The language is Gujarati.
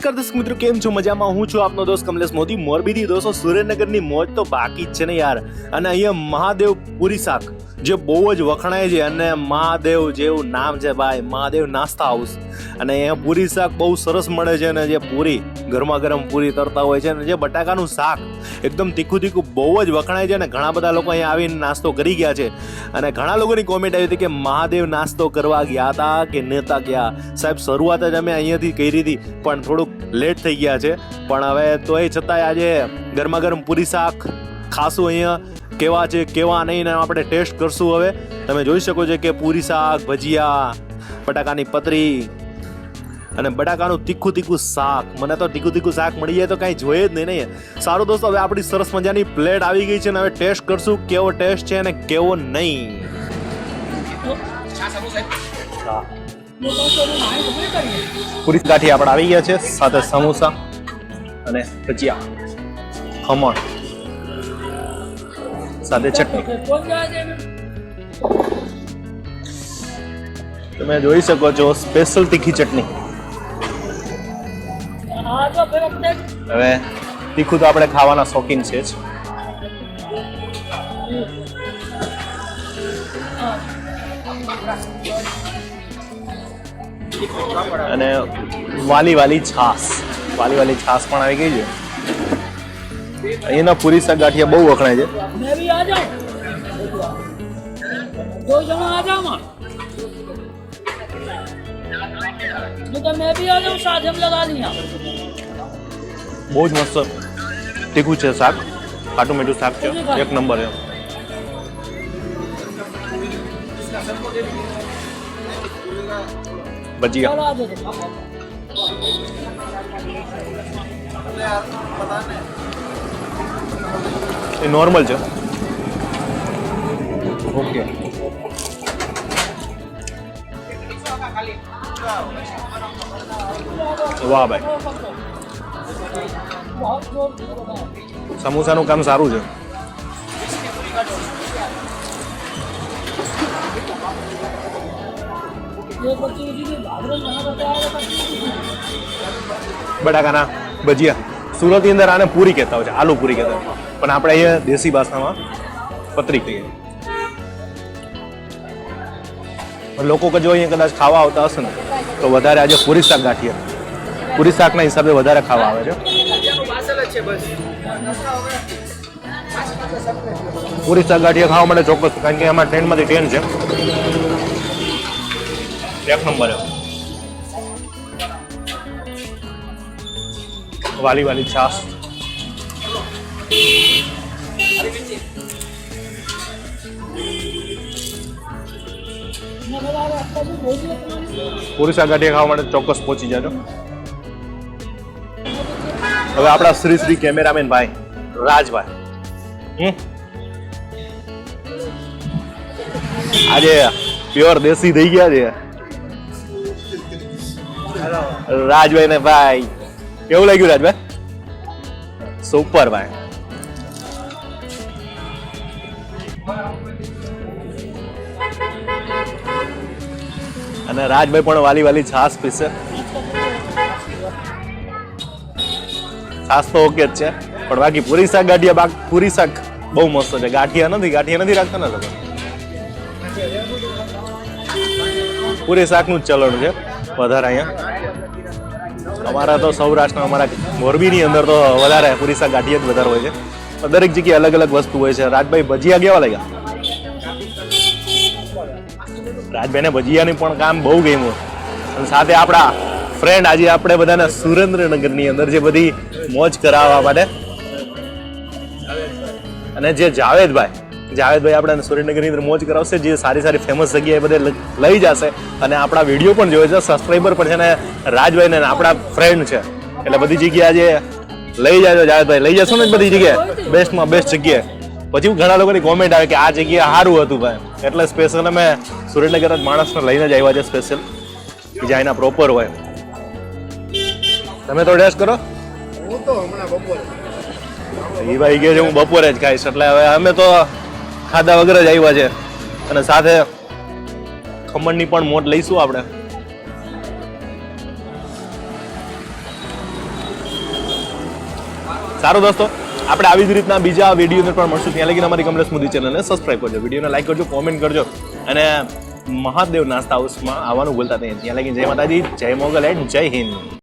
નમસ્કાર દર્શક મિત્રો, કેમ છો? મજામાં હું છું આપનો દોસ્ત કમલેશ મોદી. મોરબીથી દોસ્તો, સુરેન્દ્રનગરની મોજ તો બાકી જ છે ને યાર. અને અહીંયા મહાદેવ પૂરી શાક, જે બહુ જ વખણાય છે અને મહાદેવ જેવું નામ છે ભાઈ, મહાદેવ નાસ્તા હાઉસ અને અહીંયા પૂરી શાક બહુ સરસ મળે છે અને જે પૂરી, ગરમા ગરમ પૂરી તરતા હોય છે અને જે બટાકાનું શાક. એકદમ તીખું તીખું બહુ જ વખણાય છે અને ઘણા બધા લોકો અહીંયા આવીને નાસ્તો કરી ગયા છે. અને ઘણા લોકોની કોમેન્ટ આવી હતી કે મહાદેવ નાસ્તો કરવા ગયા હતા કે નહોતા ગયા? સાહેબ, શરૂઆત જ અમે અહીંયાથી કરી હતી, પણ થોડુંક લેટ થઈ ગયા છે. પણ હવે તોય છતાંય આજે ગરમા ગરમ પૂરી શાક ખાશું અહીંયા. કેવા છે, કેવા નહીં આપણે ટેસ્ટ કરશું હવે. તમે જોઈ શકો છો કે પૂરી શાક, ભજીયા, બટાકાની પતરી અને બટાકાનું તીખું તીખું શાક. મને તો તીખું તીખું શાક મળી જાય તો કાંઈ જોઈએ જ નહીં નહીં. સારું દોસ્તો, હવે આપણી સરસ મજાની પ્લેટ આવી ગઈ છે અને હવે ટેસ્ટ કરશું કેવો ટેસ્ટ છે અને કેવો નહીં. પૂરી કાઠી આપણે આવી ગયા છે, સાથે સમોસા અને ભજીયા. ખમણ. સાથે ચટણી. તમે જોઈ શકો છો સ્પેશિયલ તીખી ચટણી. હવે તીખું તો આપણે ખાવાના શોખીન છે જ. અને વાલી વાલી છાસ. વાલી વાલી છાસ પણ આવી ગઈ છે. અહીંયાના પૂરી ગાંઠિયા બહુ વખણાય છે. મેં બી આ જાઉં. દો જણા આ જાઉં नहीं तो मैं भी आ जाऊं साथ हम लगा लिया બહુ જ મસ્ત તીખું છે શાક ખાટું મીઠું શાક છે એક નંબર એમ ભજીયા चला दो तो એ નોર્મલ છે ઓકે વાહ ભાઈ. સમોસાનું કામ સારું છે. બટાકાના ભજીયા. સુરતની અંદર આને પૂરી કહેતા હોય છે, આલુ પૂરી કહેતા હોય. પણ આપણે અહીંયા દેશી ભાષામાં પતરી કહીએ લોકો કે જો અહીંયા કદાચ ખાવા આવતા હશે ને તો વધારે આજે પૂરી શાક ગાંઠીએ. પૂરી શાકના હિસાબે વધારે ખાવા આવે છે. પૂરી શાક ગાંઠીએ ખાવા માટે ચોક્કસ, કારણ કે એમાં ટ્રેનમાંથી ટ્રેન છે. એક નંબર વાલી વાલી છાસ પુરુષા ગાંઠિયા ખાવા માટે ચોક્કસ પહોંચી જાજો. હવે આપણા શ્રી શ્રી કેમેરામેન ભાઈ, રાજભાઈ. આજે પ્યોર દેશી થઈ ગયા છે. રાજભાઈ ને ભાઈ, કેવું લાગ્યું રાજભાઈ? સુપર ભાઈ. અને રાજભાઈ પણ વાલી વાલી છાસ પીશે. છાસ તો ઓકે જ છે, પણ બાકી પૂરી શાક, ગાંઠિયા બાક, પૂરી શાક બહુ મસ્ત છે. ગાંઠિયા નથી ગાંઠિયા નથી રાખતા ને તમે? પૂરી શાકનું જ ચલણ છે, વધારે અહીંયા. અમારા તો સૌરાષ્ટ્રના અમારા મોરબીની અંદર તો વધારે પૂરી શાક, ગાંઠિયા જ વધારે હોય છે. દરેક જગ્યાએ અલગ અલગ વસ્તુ હોય છે. રાજભાઈ ભજીયા કેવા લાગ્યા? રાજભાઈને ભજીયાની પણ કામ બહુ ગમ્યું. અને સાથે આપણા ફ્રેન્ડ આજે આપણે બધાને સુરેન્દ્રનગરની અંદર જે બધી મોજ કરાવવા માટે અને જે જાવેદભાઈ જાવેદભાઈ આપણે સુરેન્દ્રનગરની અંદર મોજ કરાવશે જે સારી સારી ફેમસ જગ્યાએ બધે લઈ જશે. અને આપણા વીડિયો પણ જોવે છે સબસ્ક્રાઈબર પણ છે ને રાજભાઈને આપણા ફ્રેન્ડ છે. એટલે બધી જગ્યાએ આજે લઈ જાજો જાવેદભાઈ લઈ જશો ને બધી જગ્યાએ? બેસ્ટમાં બેસ્ટ જગ્યાએ. પછી ઘણા લોકોની કોમેન્ટ આવે કે આ જગ્યા સારું હતું ભાઈ. એટલે સ્પેશિયલ અમે સુરેન્દ્રનગર જ માણસને લઈને જ આવ્યા છે સ્પેશિયલ કે જ્યાં એના પ્રોપર હોય. તમે તો ડેશ કરો. હું તો હમણાં બપોરે એ ભાઈ ગયો છે હું બપોરે જ ખાઈશ, એટલે હવે અમે તો ખાધા વગર જ આવ્યા છે. અને સાથે ખમણની પણ મોટ લઈશું આપણે. સારું દોસ્તો. આપણે આવી જ રીતના બીજા વિડીયોને પણ મળશું. ત્યાં લગીને અમારી કમલેશ મોદી ચેનલને સબસ્ક્રાઇબ કરજો. વિડીયોને લાઈક કરજો કોમેન્ટ કરજો. અને મહાદેવ નાસ્તા હાઉસમાં આવવાનું ભૂલતા નહીં. ત્યાં લગીને જય માતાજી, જય મોગલ એન્ડ જય હિન્દ.